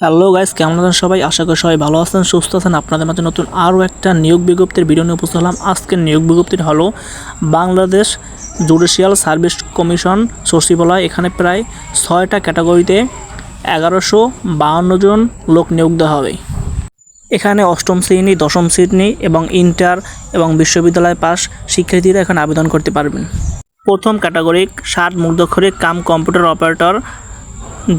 Hello guys কেমন আছেন সবাই? আশা করি সবাই ভালো আছেন, সুস্থ আছেন। আপনাদের মাঝে নতুন আরও একটা নিয়োগ বিজ্ঞপ্তির ভিডিও নিয়ে উপস্থিত হলাম। আজকের নিয়োগ বিজ্ঞপ্তির হলো বাংলাদেশ জুডিশিয়াল সার্ভিস কমিশন সচিবালয়। এখানে প্রায় ছয়টা ক্যাটাগরিতে এগারোশো বাহান্ন জন লোক নিয়োগ দেওয়া হবে। এখানে অষ্টম শ্রেণি, দশম শ্রেণি এবং ইন্টার এবং বিশ্ববিদ্যালয় পাস শিক্ষার্থীরা এখানে আবেদন করতে পারবেন। প্রথম ক্যাটাগরি ষাট মুগ্ধক্ষরিক কাম কম্পিউটার অপারেটর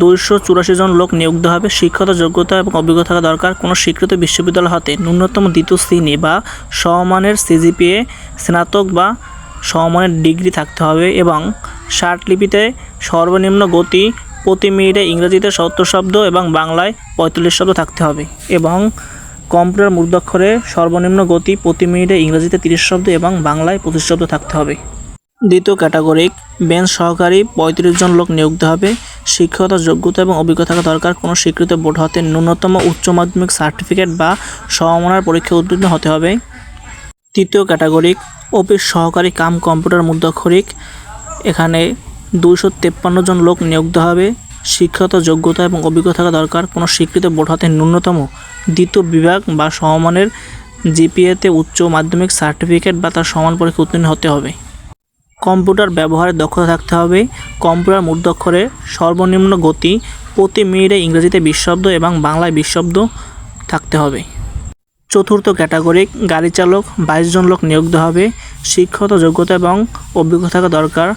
দুইশো চুরাশি জন লোক নিয়োগ হবে। শিক্ষত যোগ্যতা এবং অভিজ্ঞতা থাকা দরকার। কোনো স্বীকৃত বিশ্ববিদ্যালয় হতে ন্যূনতম দ্বিতীয় শ্রেণি বা সমমানের সিজিপিএ, স্নাতক বা সমমানের ডিগ্রি থাকতে হবে এবং লিপিতে সর্বনিম্ন গতি প্রতি মিনিটে ইংরেজিতে সত্তর শব্দ এবং বাংলায় পঁয়তাল্লিশ শব্দ থাকতে হবে এবং কম্পিউটার মুদ্রাক্ষরে সর্বনিম্ন গতি প্রতি মিনিটে ইংরেজিতে তিরিশ শব্দ এবং বাংলায় পঁচিশ শব্দ থাকতে হবে। দ্বিতীয় ক্যাটাগরিক বেঞ্চ সহকারী পঁয়ত্রিশ জন লোক নিয়োগ হবে। শিক্ষকতা যোগ্যতা এবং অভিজ্ঞতা থাকা দরকার কোনো স্বীকৃত বোর্ড হতে ন্যূনতম উচ্চ মাধ্যমিক সার্টিফিকেট বা সমমানের পরীক্ষা উত্তীর্ণ হতে হবে। তৃতীয় ক্যাটাগরিক অফিস সহকারী কাম কম্পিউটার মুদ্রাক্ষরিক এখানে দুইশো তেপ্পান্ন জন লোক নিয়োগ হবে। শিক্ষাগত যোগ্যতা এবং অভিজ্ঞতা থাকা দরকার কোনো স্বীকৃত বোর্ড হতে ন্যূনতম দ্বিতীয় বিভাগ বা সমমানের জিপিএতে উচ্চ মাধ্যমিক সার্টিফিকেট বা তার সমান পরীক্ষা উত্তীর্ণ হতে হবে। কম্পিউটার ব্যবহারে দক্ষতা থাকতে হবে। কম্পিউটার মূর্ধক্ষরে সর্বনিম্ন গতি প্রতি মিনিটে ইংরেজিতে বিশ শব্দ এবং বাংলায় বিশ শব্দ থাকতে হবে। চতুর্থ ক্যাটাগরি, গাড়ি চালক, বাইশ জন লোক নিয়োগ দেওয়া হবে। শিক্ষত যোগ্যতা এবং অভিজ্ঞতা থাকা দরকার।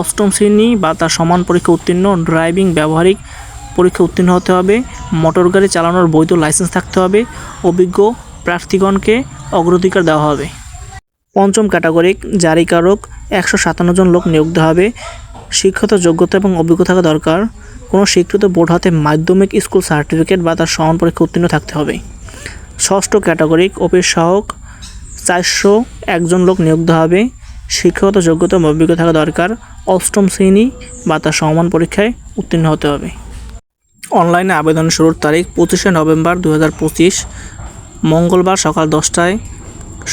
অষ্টম শ্রেণি বা তার সমান পরীক্ষা উত্তীর্ণ, ড্রাইভিং ব্যবহারিক পরীক্ষা উত্তীর্ণ হতে হবে। মোটর গাড়ি চালানোর বৈধ লাইসেন্স থাকতে হবে। অভিজ্ঞ প্রার্থীগণকে অগ্রাধিকার দেওয়া হবে। পঞ্চম ক্যাটাগরি জারিকারক একশো সাতান্ন জন লোক নিয়োগ দেওয়া হবে। শিক্ষত, যোগ্যতা এবং অভিজ্ঞতা থাকা দরকার। কোনো স্বীকৃত বোর্ড হাতে মাধ্যমিক স্কুল সার্টিফিকেট বা তার সমান পরীক্ষা উত্তীর্ণ থাকতে হবে। ষষ্ঠ ক্যাটাগরি অফিস সহক চারশো একজন লোক নিয়োগ দেওয়া হবে। শিক্ষাগত যোগ্যতা এবং অভিজ্ঞতা থাকা দরকার। অষ্টম শ্রেণি বা তার সমান পরীক্ষায় উত্তীর্ণ হতে হবে। অনলাইনে আবেদন শুরুর তারিখ পঁচিশে নভেম্বর দু হাজার পঁচিশ। মঙ্গলবার সকাল দশটায়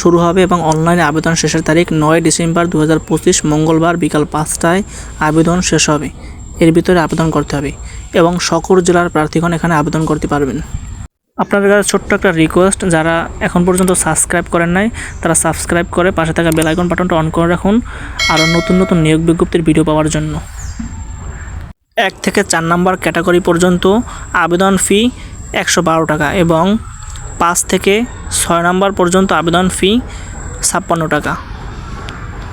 শুরু হবে এবং অনলাইনে আবেদন শেষের তারিখ নয় ডিসেম্বর দু হাজার পঁচিশ মঙ্গলবার বিকাল পাঁচটায় আবেদন শেষ হবে। এর ভিতরে আবেদন করতে হবে এবং সকল জেলার প্রার্থীগণ এখানে আবেদন করতে পারবেন। আপনাদের কাছে ছোট্ট একটা রিকোয়েস্ট যারা এখন পর্যন্ত সাবস্ক্রাইব করেন নাই, তারা সাবস্ক্রাইব করে পাশে থাকা বেল আইকন বাটনটা অন করে রাখুন, আরও নতুন নতুন নিয়োগ বিজ্ঞপ্তির ভিডিও পাওয়ার জন্য। এক থেকে চার নাম্বার ক্যাটাগরি পর্যন্ত আবেদন ফি একশো বারো টাকা এবং পাঁচ থেকে ছয় নম্বর পর্যন্ত আবেদন ফি ছাপ্পান্ন টাকা।